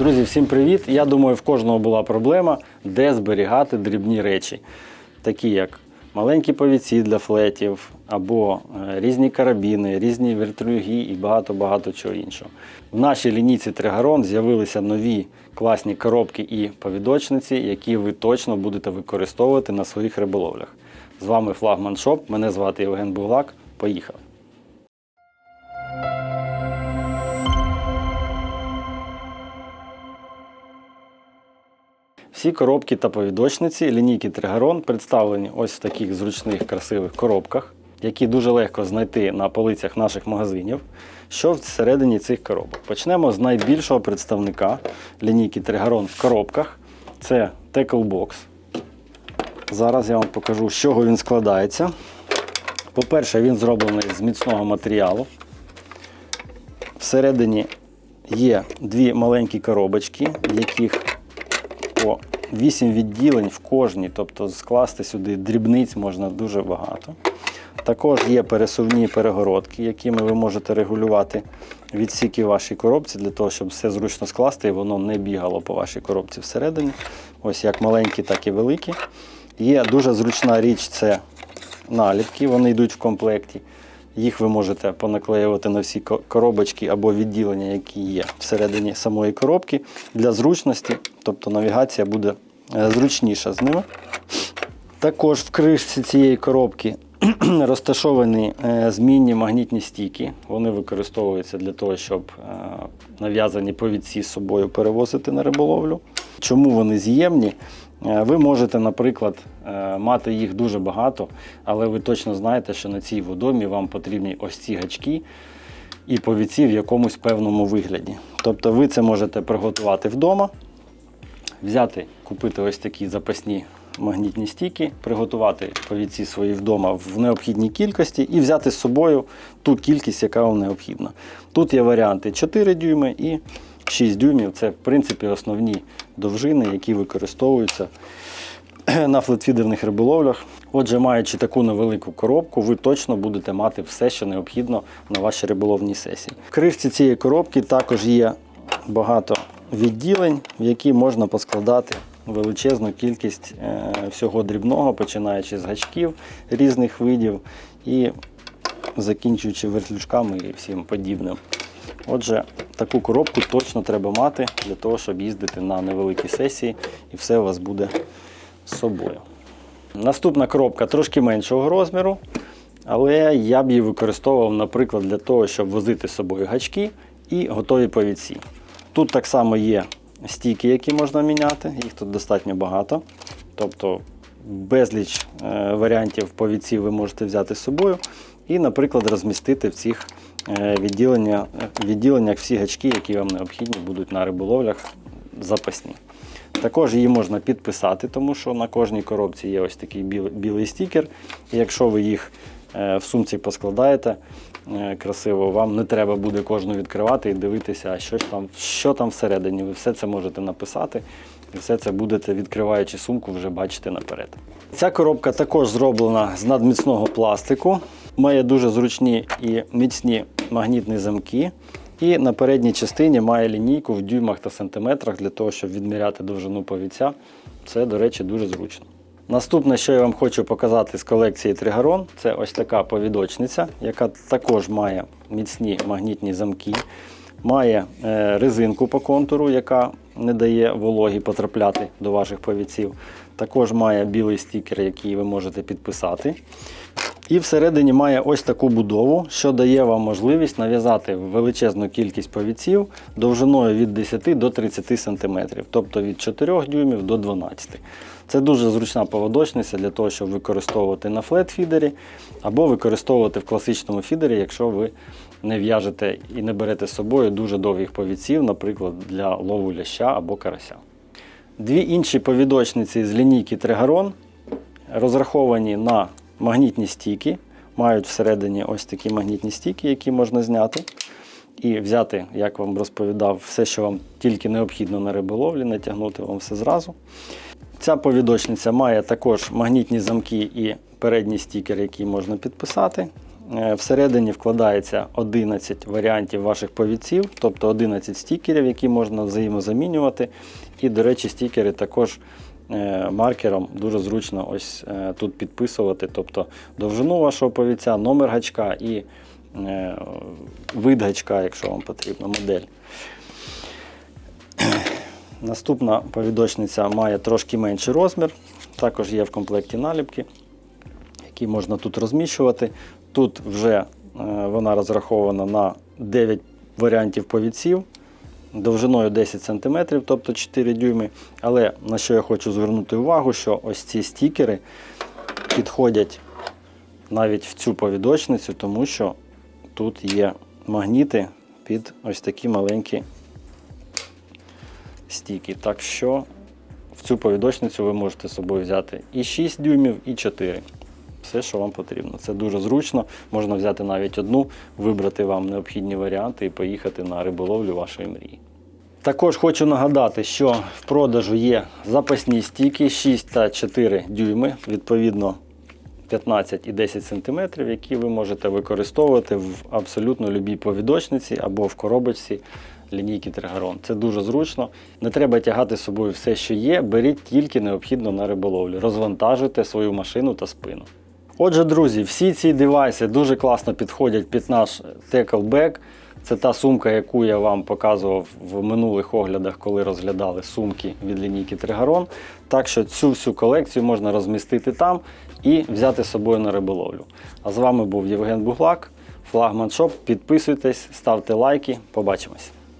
Друзі, всім привіт! Я думаю, в кожного була проблема, де зберігати дрібні речі, такі як маленькі повідці для флетів, або е, різні карабіни, різні вертолюги і багато-багато чого іншого. В нашій лінійці Тригарон з'явилися нові класні коробки і повідочниці, які ви точно будете використовувати на своїх риболовлях. З вами Флагман Шоп, мене звати Євген Буглак. Поїхали! Всі коробки та повідочниці лінійки Тригарон представлені ось в таких зручних красивих коробках, які дуже легко знайти на полицях наших магазинів. Що всередині цих коробок? Почнемо з найбільшого представника лінійки Тригарон в коробках. Це Box. Зараз я вам покажу, з чого він складається. По-перше, він зроблений з міцного матеріалу. Всередині є дві маленькі коробочки, яких по 8 відділень в кожній, тобто скласти сюди дрібниць можна дуже багато. Також є пересувні перегородки, якими ви можете регулювати відсіки вашій коробці, для того, щоб все зручно скласти і воно не бігало по вашій коробці всередині. Ось як маленькі, так і великі. Є дуже зручна річ це наліпки, вони йдуть в комплекті. Їх ви можете понаклеювати на всі коробочки або відділення, які є всередині самої коробки для зручності, тобто навігація буде е, зручніша з ними. Також в кришці цієї коробки розташовані е, змінні магнітні стійки. Вони використовуються для того, щоб е, нав'язані повідці з собою перевозити на риболовлю. Чому вони з'ємні? Е, Ви можете, наприклад, мати їх дуже багато, але ви точно знаєте, що на цій водомі вам потрібні ось ці гачки і повідці в якомусь певному вигляді. Тобто ви це можете приготувати вдома, взяти, купити ось такі запасні магнітні стійки, приготувати повідці свої вдома в необхідній кількості і взяти з собою ту кількість, яка вам необхідна. Тут є варіанти 4 дюйми і 6 дюймів. Це, в принципі, основні довжини, які використовуються на флетфідерних риболовлях. Отже, маючи таку невелику коробку, ви точно будете мати все, що необхідно на вашій риболовній сесії. В кришці цієї коробки також є багато відділень, в які можна поскладати величезну кількість е, всього дрібного, починаючи з гачків різних видів і закінчуючи вертлюжками і всім подібним. Отже, таку коробку точно треба мати для того, щоб їздити на невеликі сесії, і все у вас буде з собою. Наступна коробка трошки меншого розміру, але я б її використовував, наприклад, для того, щоб возити з собою гачки і готові повідці. Тут так само є стійки, які можна міняти, їх тут достатньо багато. Тобто безліч е, варіантів повідців ви можете взяти з собою і, наприклад, розмістити в цих е, відділення, відділеннях всі гачки, які вам необхідні будуть на риболовлях запасні. Також її можна підписати, тому що на кожній коробці є ось такий білий, стікер. І якщо ви їх е, в сумці поскладаєте красиво, вам не треба буде кожну відкривати і дивитися, що ж там, що там всередині. Ви все це можете написати, і все це будете, відкриваючи сумку, вже бачити наперед. Ця коробка також зроблена з надміцного пластику, має дуже зручні і міцні магнітні замки. І на передній частині має лінійку в дюймах та сантиметрах для того, щоб відміряти довжину повіця. Це, до речі, дуже зручно. Наступне, що я вам хочу показати з колекції Тригарон, це ось така повідочниця, яка також має міцні магнітні замки, має е, резинку по контуру, яка не дає вологі потрапляти до ваших повідців. Також має білий стікер, який ви можете підписати. І всередині має ось таку будову, що дає вам можливість нав'язати величезну кількість повідців довжиною від 10 до 30 см, тобто від 4 дюймів до 12. Це дуже зручна поводочниця для того, щоб використовувати на флет-фідері або використовувати в класичному фідері, якщо ви не в'яжете і не берете з собою дуже довгих повідців, наприклад, для лову ляща або карася. Дві інші повідочниці з лінійки Тригарон розраховані на магнітні стійки, мають всередині ось такі магнітні стійки, які можна зняти. І взяти, як вам розповідав, все, що вам тільки необхідно на риболовлі, натягнути вам все зразу. Ця повідочниця має також магнітні замки і передній стікер, який можна підписати. Е, Всередині вкладається 11 варіантів ваших повідців, тобто 11 стікерів, які можна взаємозамінювати. І, до речі, стікери також маркером дуже зручно ось е, тут підписувати, тобто довжину вашого повідця, номер гачка і е, вид гачка, якщо вам потрібна модель. Наступна повідочниця має трошки менший розмір. Також є в комплекті наліпки, які можна тут розміщувати. Тут вже е, вона розрахована на 9 варіантів повідців довжиною 10 см, тобто 4 дюйми. Але на що я хочу звернути увагу, що ось ці стікери підходять навіть в цю повідочницю, тому що тут є магніти під ось такі маленькі стіки. Так що в цю повідочницю ви можете з собою взяти і 6 дюймів, і 4. Все, що вам потрібно. Це дуже зручно. Можна взяти навіть одну, вибрати вам необхідні варіанти і поїхати на риболовлю вашої мрії. Також хочу нагадати, що в продажу є запасні стіки 6 та 4 дюйми, відповідно 15 і 10 см, які ви можете використовувати в абсолютно любій повідочниці або в коробочці лінійки Тригарон. Це дуже зручно. Не треба тягати з собою все, що є. Беріть тільки необхідно на риболовлю. Розвантажуйте свою машину та спину. Отже, друзі, всі ці девайси дуже класно підходять під наш Tackleback. Це та сумка, яку я вам показував в минулих оглядах, коли розглядали сумки від лінійки Тригарон. Так що цю всю колекцію можна розмістити там і взяти з собою на риболовлю. А з вами був Євген Буглак, флагман Шоп. Підписуйтесь, ставте лайки. Побачимось.